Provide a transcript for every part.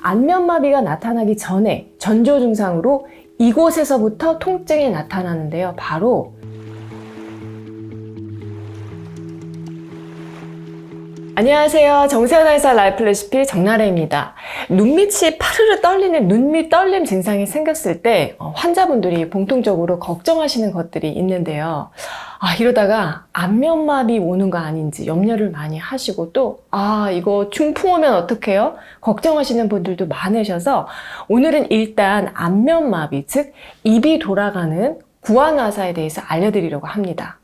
안면마비가 나타나기 전에 전조 증상으로 이곳에서부터 통증이 나타나는데요. 바로 안녕하세요. 정세현의사 라이프 레시피 정나래입니다. 눈밑이 파르르 떨리는 눈밑 떨림 증상이 생겼을 때 어, 환자분들이 공통적으로 걱정하시는 것들이 있는데요. 아, 이러다가 안면마비 오는 거 아닌지 염려를 많이 하시고 또, 아, 이거 중풍 오면 어떡해요? 걱정하시는 분들도 많으셔서 오늘은 일단 안면마비, 즉, 입이 돌아가는 구안화사에 대해서 알려드리려고 합니다.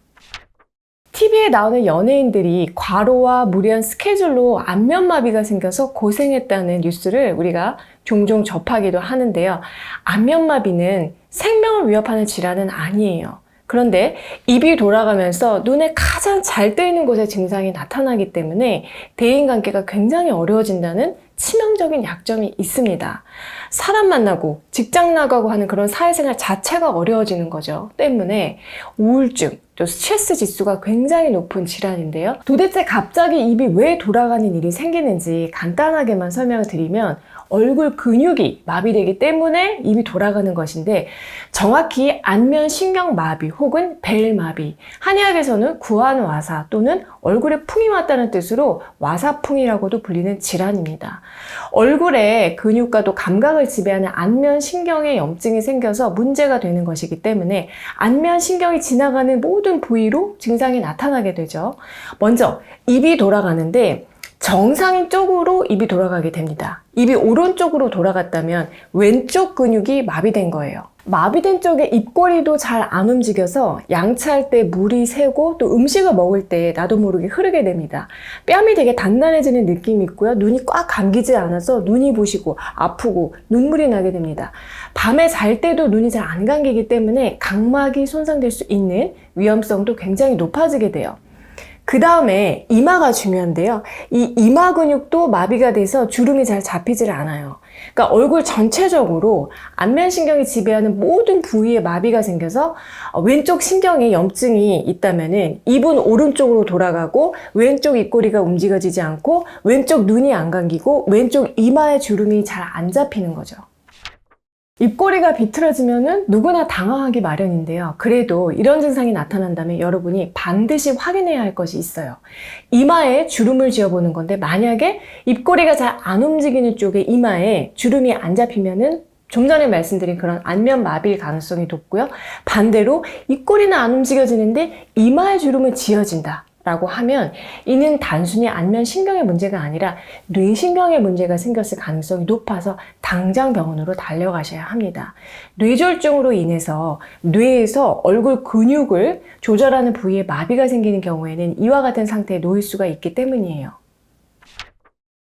TV에 나오는 연예인들이 과로와 무리한 스케줄로 안면마비가 생겨서 고생했다는 뉴스를 우리가 종종 접하기도 하는데요. 안면마비는 생명을 위협하는 질환은 아니에요. 그런데 입이 돌아가면서 눈에 가장 잘 뜨이는 곳에 증상이 나타나기 때문에 대인관계가 굉장히 어려워진다는 치명적인 약점이 있습니다. 사람 만나고 직장 나가고 하는 그런 사회생활 자체가 어려워지는 거죠. 때문에 우울증, 또 스트레스 지수가 굉장히 높은 질환인데요. 도대체 갑자기 입이 왜 돌아가는 일이 생기는지 간단하게만 설명을 드리면 얼굴 근육이 마비되기 때문에 입이 돌아가는 것인데 정확히 안면 신경 마비 혹은 벨 마비 한의학에서는 구안 와사 또는 얼굴에 풍이 왔다는 뜻으로 와사풍이라고도 불리는 질환입니다. 얼굴에 근육과 또 감각을 지배하는 안면 신경에 염증이 생겨서 문제가 되는 것이기 때문에 안면 신경이 지나가는 모든 부위로 증상이 나타나게 되죠. 먼저 입이 돌아가는데 정상인 쪽으로 입이 돌아가게 됩니다. 입이 오른쪽으로 돌아갔다면 왼쪽 근육이 마비된 거예요. 마비된 쪽에 입꼬리도 잘 안 움직여서 양치할 때 물이 새고 또 음식을 먹을 때 나도 모르게 흐르게 됩니다. 뺨이 되게 단단해지는 느낌이 있고요. 눈이 꽉 감기지 않아서 눈이 부시고 아프고 눈물이 나게 됩니다. 밤에 잘 때도 눈이 잘 안 감기기 때문에 각막이 손상될 수 있는 위험성도 굉장히 높아지게 돼요. 그 다음에 이마가 중요한데요. 이 이마 근육도 마비가 돼서 주름이 잘 잡히질 않아요. 그러니까 얼굴 전체적으로 안면 신경이 지배하는 모든 부위에 마비가 생겨서 왼쪽 신경에 염증이 있다면은 입은 오른쪽으로 돌아가고 왼쪽 입꼬리가 움직여지지 않고 왼쪽 눈이 안 감기고 왼쪽 이마의 주름이 잘 안 잡히는 거죠. 입꼬리가 비틀어지면은 누구나 당황하기 마련인데요. 그래도 이런 증상이 나타난다면 여러분이 반드시 확인해야 할 것이 있어요. 이마에 주름을 지어보는 건데 만약에 입꼬리가 잘 안 움직이는 쪽에 이마에 주름이 안 잡히면은 좀 전에 말씀드린 그런 안면 마비일 가능성이 높고요. 반대로 입꼬리는 안 움직여지는데 이마에 주름은 지어진다. 라고 하면 이는 단순히 안면 신경의 문제가 아니라 뇌신경의 문제가 생겼을 가능성이 높아서 당장 병원으로 달려가셔야 합니다. 뇌졸중으로 인해서 뇌에서 얼굴 근육을 조절하는 부위에 마비가 생기는 경우에는 이와 같은 상태에 놓일 수가 있기 때문이에요.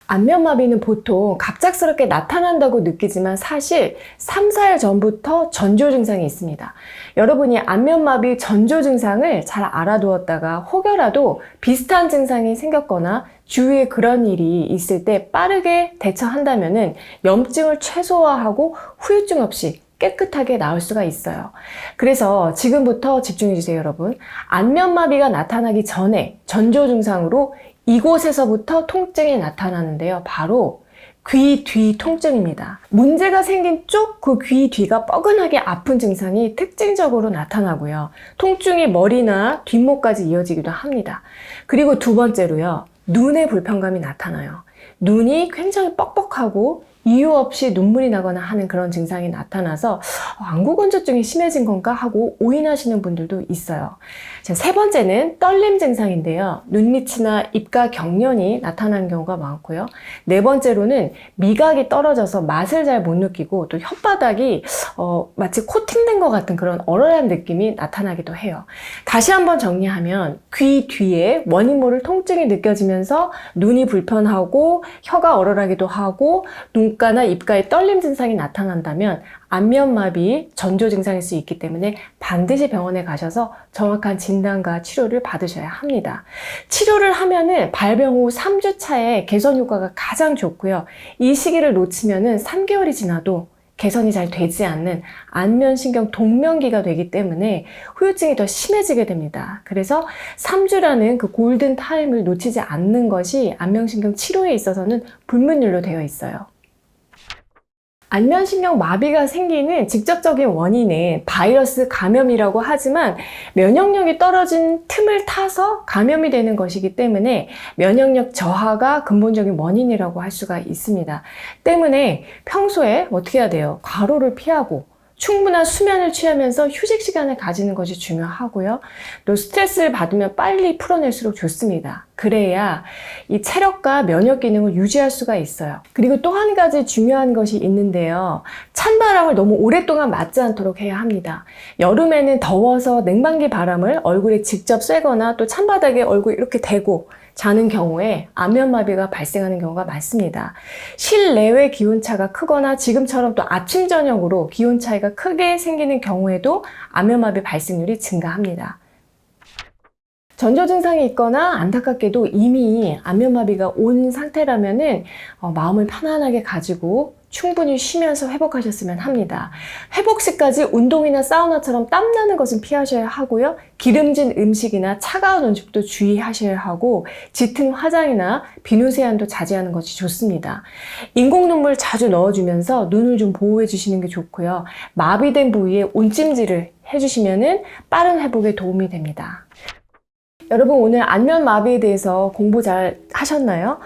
안면마비는 보통 갑작스럽게 나타난다고 느끼지만 사실 3, 4일 전부터 전조 증상이 있습니다. 여러분이 안면마비 전조 증상을 잘 알아두었다가 혹여라도 비슷한 증상이 생겼거나 주위에 그런 일이 있을 때 빠르게 대처한다면은 염증을 최소화하고 후유증 없이 깨끗하게 나올 수가 있어요. 그래서 지금부터 집중해 주세요, 여러분. 안면마비가 나타나기 전에 전조 증상으로 이곳에서부터 통증이 나타나는데요. 바로 귀 뒤 통증입니다. 문제가 생긴 쪽 그 귀 뒤가 뻐근하게 아픈 증상이 특징적으로 나타나고요. 통증이 머리나 뒷목까지 이어지기도 합니다. 그리고 두 번째로요. 눈의 불편감이 나타나요. 눈이 굉장히 뻑뻑하고 이유 없이 눈물이 나거나 하는 그런 증상이 나타나서 어, 안구 건조증이 심해진 건가 하고 오인하시는 분들도 있어요. 자, 세 번째는 떨림 증상인데요. 눈밑이나 입가 경련이 나타나는 경우가 많고요. 네 번째로는 미각이 떨어져서 맛을 잘 못 느끼고 또 혓바닥이 어, 마치 코팅된 것 같은 그런 얼얼한 느낌이 나타나기도 해요. 다시 한번 정리하면 귀 뒤에 원인 모를 통증이 느껴지면서 눈이 불편하고 혀가 얼얼하기도 하고 눈가나 입가에 떨림 증상이 나타난다면 안면마비 전조 증상일 수 있기 때문에 반드시 병원에 가셔서 정확한 진단과 치료를 받으셔야 합니다. 치료를 하면은 발병 후 3주 차에 개선 효과가 가장 좋고요. 이 시기를 놓치면은 3개월이 지나도 개선이 잘 되지 않는 안면신경 동면기가 되기 때문에 후유증이 더 심해지게 됩니다. 그래서 3주라는 그 골든 타임을 놓치지 않는 것이 안면신경 치료에 있어서는 불문율로 되어 있어요. 안면신경 마비가 생기는 직접적인 원인은 바이러스 감염이라고 하지만 면역력이 떨어진 틈을 타서 감염이 되는 것이기 때문에 면역력 저하가 근본적인 원인이라고 할 수가 있습니다. 때문에 평소에 어떻게 해야 돼요? 과로를 피하고 충분한 수면을 취하면서 휴식 시간을 가지는 것이 중요하고요. 또 스트레스를 받으면 빨리 풀어낼수록 좋습니다. 그래야 이 체력과 면역 기능을 유지할 수가 있어요. 그리고 또 한 가지 중요한 것이 있는데요. 찬 바람을 너무 오랫동안 맞지 않도록 해야 합니다. 여름에는 더워서 냉방기 바람을 얼굴에 직접 쐬거나 또 찬바닥에 얼굴 이렇게 대고 자는 경우에 안면마비가 발생하는 경우가 많습니다. 실내외 기온차가 크거나 지금처럼 또 아침, 저녁으로 기온 차이가 크게 생기는 경우에도 안면마비 발생률이 증가합니다. 전조 증상이 있거나 안타깝게도 이미 안면마비가 온 상태라면은 어, 마음을 편안하게 가지고 충분히 쉬면서 회복하셨으면 합니다. 회복 시까지 운동이나 사우나처럼 땀나는 것은 피하셔야 하고요. 기름진 음식이나 차가운 음식도 주의하셔야 하고 짙은 화장이나 비누 세안도 자제하는 것이 좋습니다. 인공 눈물 자주 넣어주면서 눈을 좀 보호해 주시는 게 좋고요. 마비된 부위에 온찜질을 해주시면은 빠른 회복에 도움이 됩니다. 여러분 오늘 안면 마비에 대해서 공부 잘 하셨나요?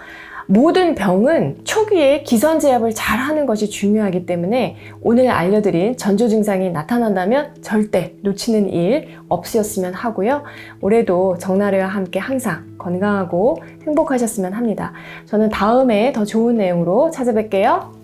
모든 병은 초기에 기선 제압을 잘 하는 것이 중요하기 때문에 오늘 알려드린 전조 증상이 나타난다면 절대 놓치는 일 없으셨으면 하고요. 올해도 정나래와 함께 항상 건강하고 행복하셨으면 합니다. 저는 다음에 더 좋은 내용으로 찾아뵐게요.